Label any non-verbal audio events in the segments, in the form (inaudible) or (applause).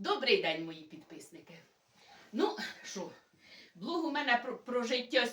Добрий день, мої підписники. Ну, що, блог у мене про, про життя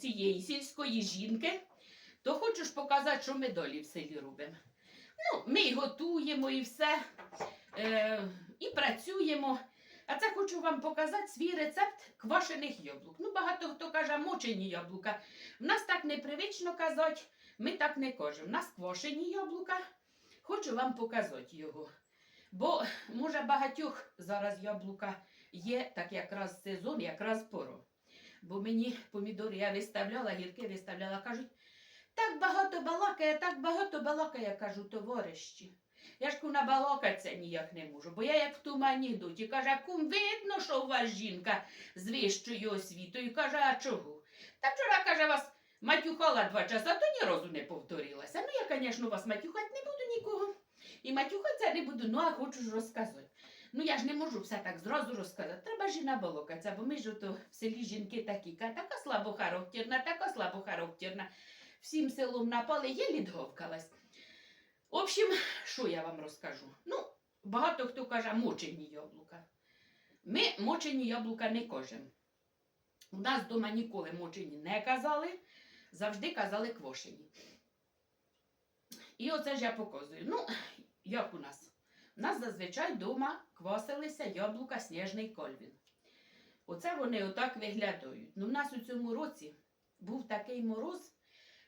цієї сільської жінки, то хочу ж показати, що ми долі в селі робимо. Ну, ми й готуємо і все, е, і працюємо. А це хочу вам показати свій рецепт квашених яблук. Ну, багато хто каже мочені яблука. В нас так непривично казати, ми так не кажемо. В нас квашені яблука. Хочу вам показати його. Бо, може, багатьох зараз яблука є так якраз сезон, якраз пора. Бо мені помідори я виставляла, гірки виставляла, кажуть, так багато балакає, так багато балакає, кажу, товариші. Я ж куна балакатися ніяк не можу, бо я як в тумані йдуть. Каже, кум, видно, що у вас жінка з вищою освітою. Каже, а чого? Та вчора, каже, вас матюхала два часа, то ні разу не повторилася. Ну, я, звісно, вас матюхати не буду нікого. І матюхатися не буду, ну а хочу ж розказати. Ну я ж не можу все так зразу розказати. Треба ж і бо ми ж ото в селі жінки такі, така слабохарактерна, така слабохарактерна. Всім селом напали, є відговкалась. В общем, що я вам розкажу? Ну, багато хто каже мочені яблука. Ми мочені яблука не кажемо. У нас вдома ніколи мочені не казали, завжди казали квошені. І оце ж я показую. Ну, як у нас? У нас зазвичай вдома квасилися яблука сніжний кольвін. Оце вони отак виглядають. Ну, в нас у цьому році був такий мороз,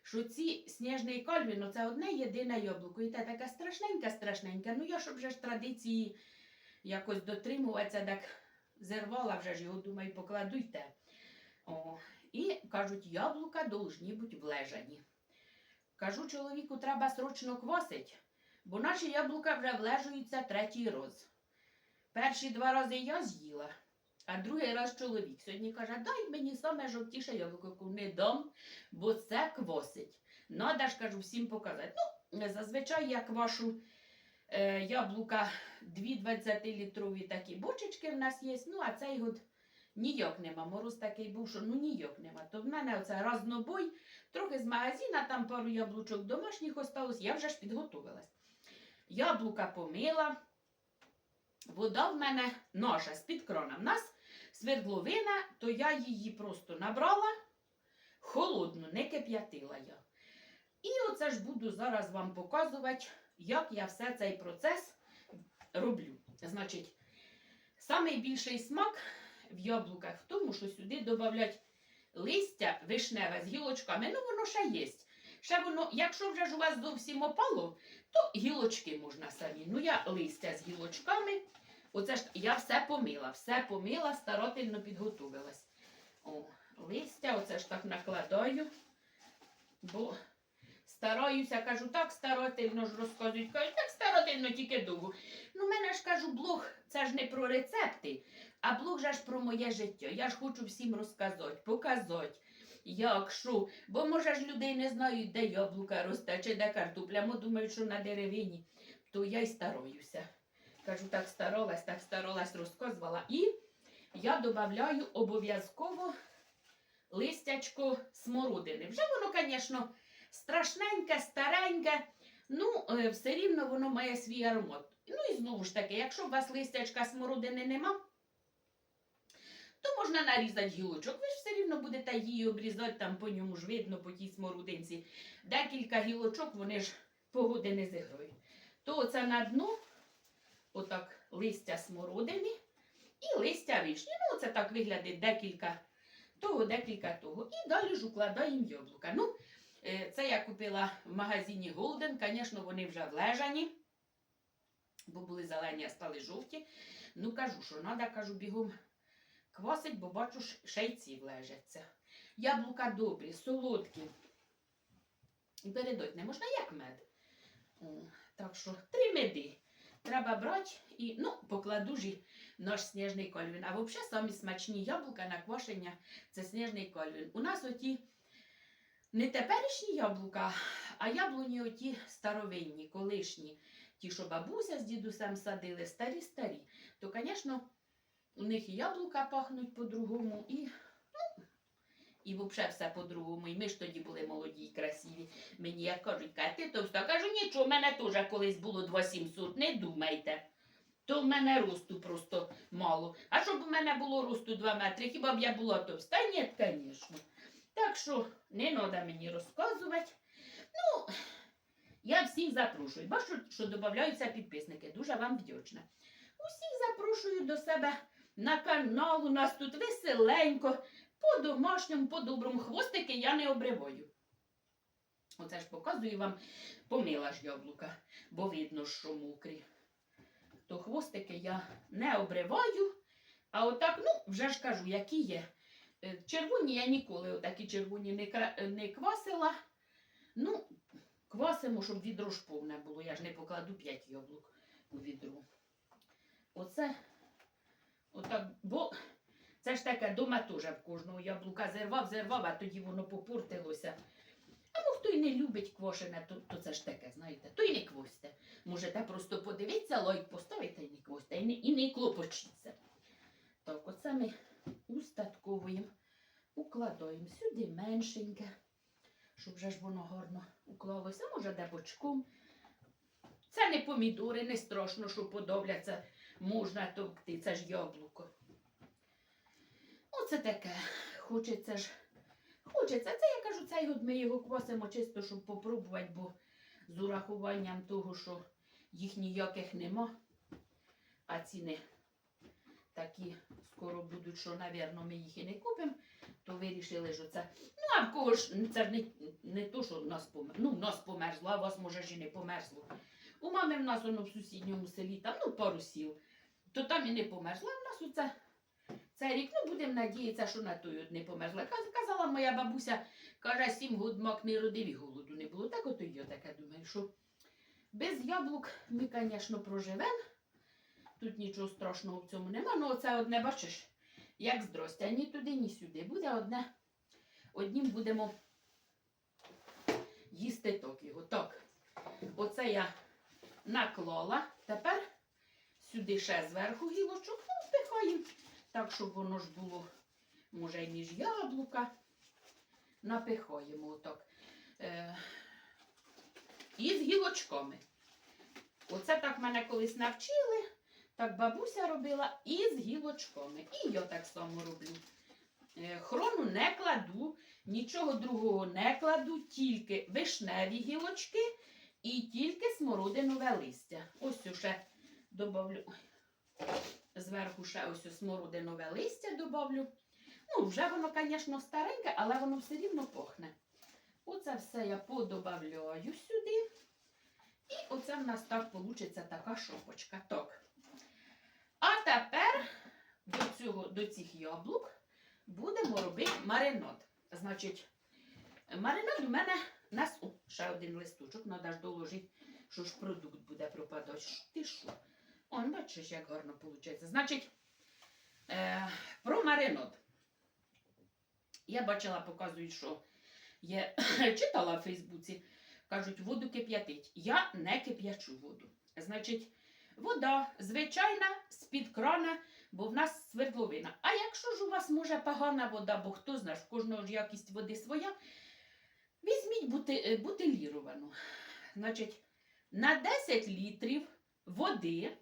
що ці сніжний кольвін, оце одне єдине яблуко. І те таке страшненьке, страшненьке. Ну, я щоб вже ж традиції якось дотримуватися, так зірвала вже ж його, думаю, покладуйте. О, і кажуть, яблука должні бути влежані. Кажу, чоловіку, треба срочно квасить, бо наші яблука вже влежуються третій раз. Перші два рази я з'їла, а другий раз чоловік. Сьогодні каже, дай мені саме жовтіше яблуко, не дам, бо це квасить. Надо ж, кажу, всім показати. Ну, зазвичай я квашу е, яблука, дві 20-літрові такі бочечки в нас є. Ну, а цей год ніяк нема. Мороз такий був, що ну ніяк нема. То в мене оце разнобой. Трохи з магазина, там пару яблучок домашніх осталось, я вже ж підготувалась. Яблука помила, вода в мене наша з-під крана. В нас свердловина, то я її просто набрала, холодну, не кип'ятила я. І оце ж буду зараз вам показувати, як я все цей процес роблю. Значить, найбільший смак в яблуках в тому, що сюди додають листя вишневе з гілочками, ну воно ще є. Ще воно, якщо вже ж у вас зовсім опало, то гілочки можна самі. Ну я листя з гілочками. Оце ж я все помила, все помила, старательно підготувалась. О, листя, оце ж так накладаю, бо стараюся, кажу, так старательно ж розказують, кажуть, так старательно тільки довго. Ну, мене ж кажу, блог, це ж не про рецепти, а блог же ж про моє життя. Я ж хочу всім розказати, показати. Як, що? Бо може ж людей не знають, де яблука росте, чи де картопля, мо думають, що на деревині, то я й стараюся. Кажу, так старалась, так старалась, розказувала. І я додаю обов'язково листячко смородини. Вже воно, звісно, страшненьке, стареньке, ну, е, все рівно воно має свій аромат. Ну і знову ж таки, якщо у вас листячка смородини нема, то можна нарізати гілочок. Ви ж все рівно будете її обрізати, там по ньому ж видно, по тій смородинці. Декілька гілочок, вони ж погоди не зіграють. То оце на дно, отак, листя смородини і листя вишні. Ну, це так виглядить декілька того, декілька того. І далі ж укладаємо яблука. Ну, е, це я купила в магазині Голден. Звісно, вони вже влежані, бо були зелені, а стали жовті. Ну, кажу, що треба, кажу, бігом квасить, бо бачу, ш- ще й влежаться. Яблука добрі, солодкі. І передать не можна, як мед. О, так що три меди. Треба брати і ну, покладу ж наш сніжний кольвін. А взагалі самі смачні яблука на квашення це сніжний кольвін. У нас оті не теперішні яблука, а яблуні оті старовинні, колишні. Ті, що бабуся з дідусем садили, старі-старі. То, звісно, у них і яблука пахнуть по-другому, і, ну, і взагалі все по-другому. І ми ж тоді були молоді і красиві. Мені як кажуть, «Ка, ти товста. Кажу, нічого, в мене теж колись було 2700, не думайте. то в мене росту просто мало. А щоб у мене було росту 2 метри, хіба б я була товста? Ні, звісно. Так що не треба мені розказувати. Ну, я всіх запрошую. Бачу, що додаються підписники. Дуже вам вдячна. Усіх запрошую до себе на канал. У нас тут веселенько, по-домашньому, по-доброму. Хвостики я не обриваю. Оце ж показую вам, помила ж яблука, бо видно, що мокрі. То хвостики я не обриваю. А отак, ну, вже ж кажу, які є. Е, Червоні я ніколи отакі червоні не, не квасила. Ну, квасимо, щоб відро ж повне було. Я ж не покладу 5 яблук у відро. Оце, отак, бо це ж таке дома теж в кожного яблука зірвав, зірвав, а тоді воно попортилося. А ну хто й не любить квашене, то, то це ж таке, знаєте, то й не квосьте. Можете просто подивитися, лайк поставити і не квосьте, і не, і не клопочіться. Так, оце ми устатковуємо, укладаємо сюди меншеньке, щоб вже ж воно гарно уклалося, може де бочком. Це не помідори, не страшно, що подобляться, можна товкти, це ж яблуко. Оце таке. Хочеться ж. Хочеться. Це я кажу, цей год ми його квасимо чисто, щоб попробувати, бо з урахуванням того, що їх ніяких нема, а ціни такі скоро будуть, що, напевно, ми їх і не купимо, то вирішили, що це. Ну, а в кого ж це ж не, не то, що в нас помер. Ну, нас померзло, а у вас може ж і не померзло. У мами в нас воно в сусідньому селі, там, ну, пару сіл, то там і не померзло, а в нас оце. Цей рік, ну будемо надіятися, що на той от не померзла. Каз- Казала моя бабуся, каже, сім год мак не родив і голоду не було. Так ото й я таке думаю, що без яблук ми, звісно, проживемо. Тут нічого страшного в цьому нема. Ну оце одне, бачиш, як здростя, ні туди, ні сюди. Буде одне. Однім будемо їсти ток його. Так, оце я наклала. Тепер сюди ще зверху гілочок, ну, впихаємо. Так, щоб воно ж було, може, і між яблука. Напихаємо отак. Е, і з гілочками. Оце так мене колись навчили, так бабуся робила і з гілочками. І я так само роблю. Е, хрону не кладу, нічого другого не кладу, тільки вишневі гілочки і тільки смородинове листя. Ось ще добавлю. Зверху ще ось смородинове листя добавлю. Ну, вже воно, звісно, стареньке, але воно все рівно пахне. Оце все я подобавляю сюди. І оце в нас так вийде така шопочка. Так. А тепер до, цього, до цих яблук будемо робити маринад. Значить, маринад у мене нас. Ще один листочок, треба ж доложити, що ж продукт буде пропадати. Ти що? Он, бачиш, як гарно виходить. Значить, е, про маринад. Я бачила, показують, що є, (coughs) читала в Фейсбуці, кажуть, воду кип'ятить. Я не кип'ячу воду. Значить, вода звичайна з-під крана, бо в нас свердловина. А якщо ж у вас може погана вода, бо хто знає, в кожного ж якість води своя, візьміть бути, бутиліровану. Значить, на 10 літрів води,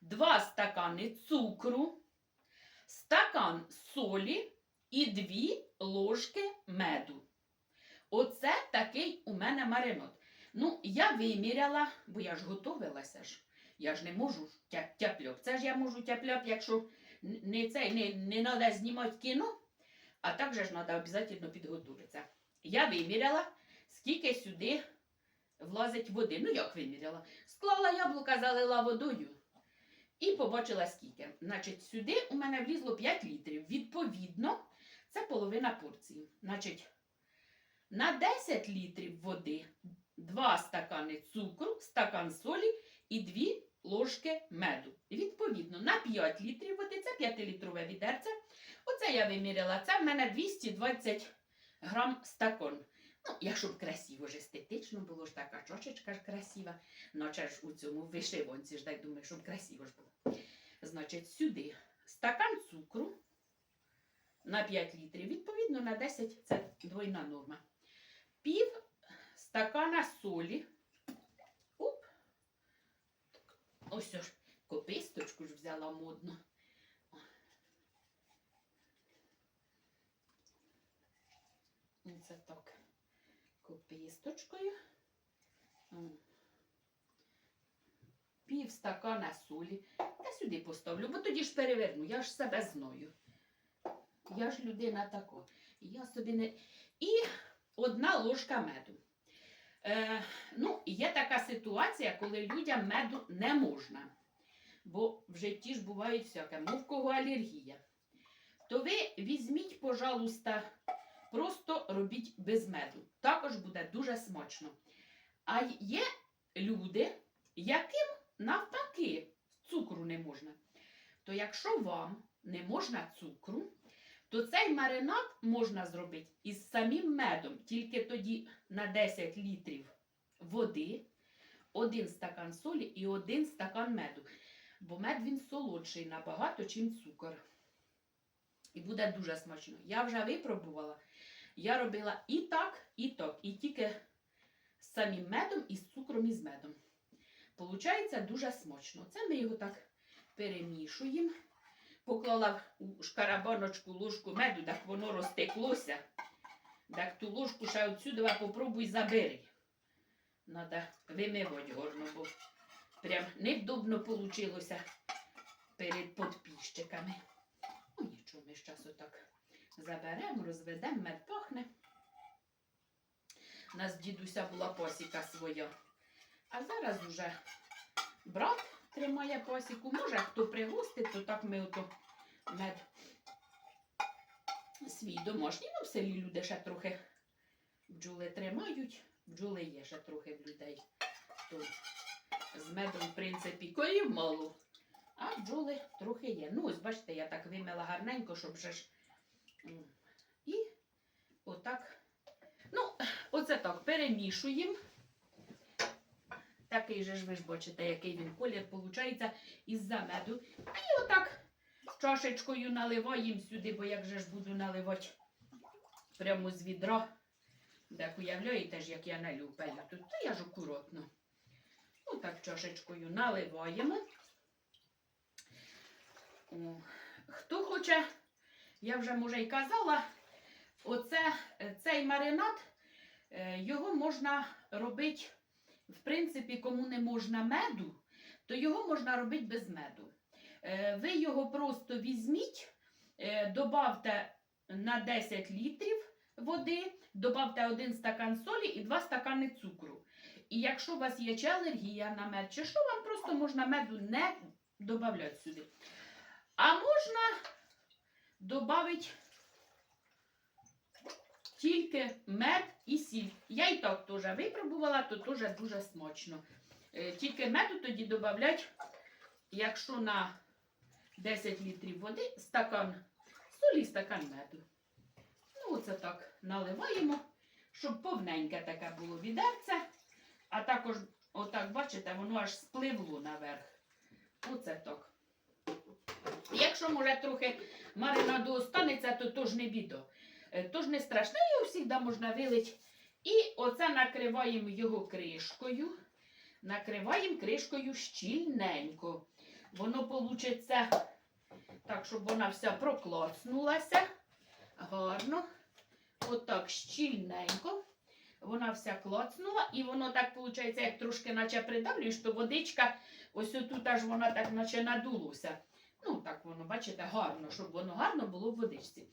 2 стакани цукру, стакан солі і 2 ложки меду. Оце такий у мене маринад. Ну, я виміряла, бо я ж готувалася ж. Я ж не можу тя- тяп-ляп. Це ж я можу тяп-ляп, якщо не це не, не треба знімати кіно, а так же ж треба обов'язково підготуватися. Я виміряла, скільки сюди влазить води. Ну, як виміряла? Склала яблука, залила водою і побачила скільки. Значить, сюди у мене влізло 5 літрів. Відповідно, це половина порції. Значить, на 10 літрів води 2 стакани цукру, стакан солі і 2 ложки меду. Відповідно, на 5 літрів води, це 5-літрове відерце. Оце я виміряла. Це в мене 220 грам стакон. Ну, якщо б красиво ж естетично було ж така чашечка ж красива, наче ж у цьому вишиванці ж так думаю, щоб красиво ж було. Значить, сюди стакан цукру на 5 літрів, відповідно на 10 це двойна норма. Пів стакана солі. Оп. Ось ж. Кописточку ж взяла модно. Оце так. Кописточкою. М. Пів стакана солі. Та сюди поставлю, бо тоді ж переверну. Я ж себе знаю. Я ж людина така. Я собі не. І одна ложка меду. Е, ну, є така ситуація, коли людям меду не можна. Бо в житті ж бувають всяке, мов кого алергія. То ви візьміть, пожалуйста, просто робіть без меду. Також буде дуже смачно. А є люди, яким навпаки цукру не можна. То якщо вам не можна цукру, то цей маринад можна зробити із самим медом, тільки тоді на 10 літрів води, один стакан солі і один стакан меду. Бо мед він солодший набагато, чим цукор. І буде дуже смачно. Я вже випробувала. Я робила і так, і так, і тільки з самим медом, і з цукром і з медом. Получається дуже смачно. Це ми його так перемішуємо. Поклала у шкарабаночку ложку меду, так воно розтеклося. Так ту ложку ще отсюди попробуй забери. Надо вимивати гарно, бо прям невдобно вийшло перед підписчиками. Ну нічого, ми зараз отак заберемо, розведемо, мед пахне. У нас дідуся була посіка своя. А зараз уже брат тримає посіку. Може, хто пригостить, то так ми ото мед свій домашній. Ну, в селі люди ще трохи бджоли тримають. Бджоли є ще трохи в людей. То з медом, в принципі, корів мало. А бджоли трохи є. Ну, ось бачите, я так вимила гарненько, щоб вже ж. І отак. Ну, оце так перемішуємо. Такий же ж ви ж бачите, який він колір виходить із-за меду. І отак чашечкою наливаємо сюди, бо як же ж буду наливати прямо з відра. Так уявляєте ж, як я налюпаю тут, то я ж акуратно. Отак чашечкою наливаємо. О, Хто хоче, я вже може й казала, оце, е, цей маринад, е, його можна робити, в принципі, кому не можна меду, то його можна робити без меду. Е, Ви його просто візьміть, добавте на 10 літрів води, добавте один стакан солі і 2 стакани цукру. І якщо у вас є чи алергія на мед, чи що, вам просто можна меду не додавати сюди. А можна додати тільки мед і сіль. Я і так теж випробувала, то теж дуже смачно. Е, Тільки меду тоді додати, якщо на 10 літрів води, стакан солі, стакан меду. Ну, оце так наливаємо, щоб повненьке таке було відерце. А також, отак, бачите, воно аж спливло наверх. Оце так. Якщо, може, трохи маринаду останеться, то то ж не біда. Е, То ж не страшно, його завжди можна вилити. І оце накриваємо його кришкою. Накриваємо кришкою щільненько. Воно вийде так, щоб вона вся проклацнулася. Гарно. Отак щільненько. Вона вся клацнула, і воно так виходить, як трошки наче придавлюєш, то водичка, ось отут аж вона так наче надулося. Ну, так воно, бачите, гарно, щоб воно гарно було в водичці.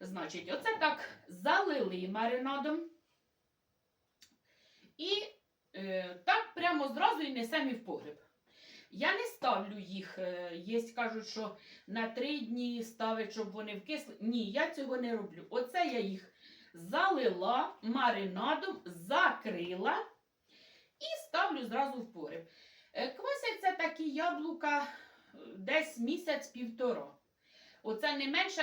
Значить, оце так залили маринадом. І е, так прямо зразу і несемо і в погреб. Я не ставлю їх, е, є, кажуть, що на три дні ставить, щоб вони вкисли. Ні, я цього не роблю. Оце я їх залила маринадом, закрила і ставлю зразу в погреб. Е, Квасяться такі яблука десь місяць-півтора. Оце не менше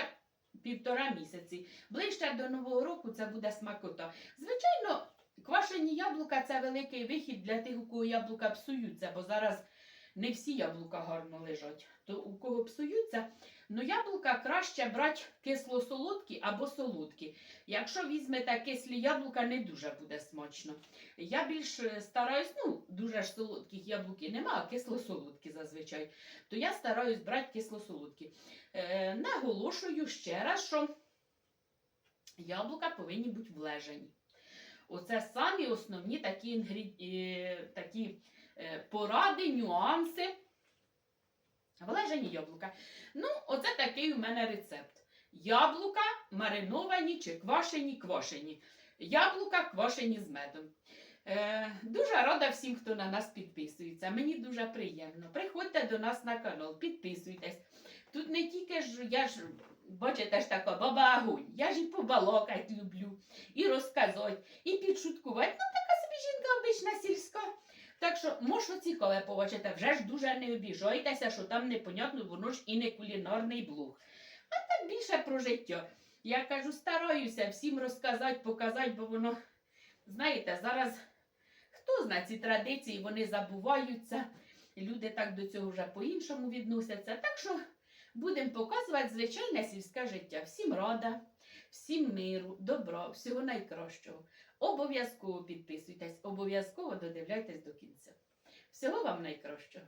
півтора місяці. Ближче до Нового року це буде смакота. Звичайно, квашені яблука це великий вихід для тих, у кого яблука псуються, бо зараз не всі яблука гарно лежать. То у кого псуються, ну яблука краще брати кисло-солодкі або солодкі. Якщо візьмете кислі яблука, не дуже буде смачно. Я більш е, стараюсь, ну, дуже ж солодких яблук нема, а кисло-солодкі зазвичай. То я стараюсь брати кисло-солодкі. Е, наголошую ще раз, що яблука повинні бути влежані. Оце самі основні такі, інгрід... е, такі поради, нюанси. Влежані яблука. Ну, оце такий у мене рецепт. Яблука мариновані чи квашені квашені. Яблука квашені з медом. Е, дуже рада всім, хто на нас підписується. Мені дуже приємно. Приходьте до нас на канал, підписуйтесь. Тут не тільки ж я ж, бачите ж така баба огонь. Я ж і побалакать люблю, і розказати, і підшуткувати. Ну, така собі жінка обична сільська. Так що, може, цікаве побачите, вже ж дуже не обіжайтеся, що там непонятно, воно ж і не кулінарний блог. А так більше про життя. Я кажу, стараюся всім розказати, показати, бо воно, знаєте, зараз хто знає ці традиції, вони забуваються. Люди так до цього вже по-іншому відносяться. Так що будемо показувати звичайне сільське життя. Всім рада, всім миру, добра, всього найкращого. Обов'язково підписуйтесь, обов'язково додивляйтесь до кінця. Всього вам найкращого.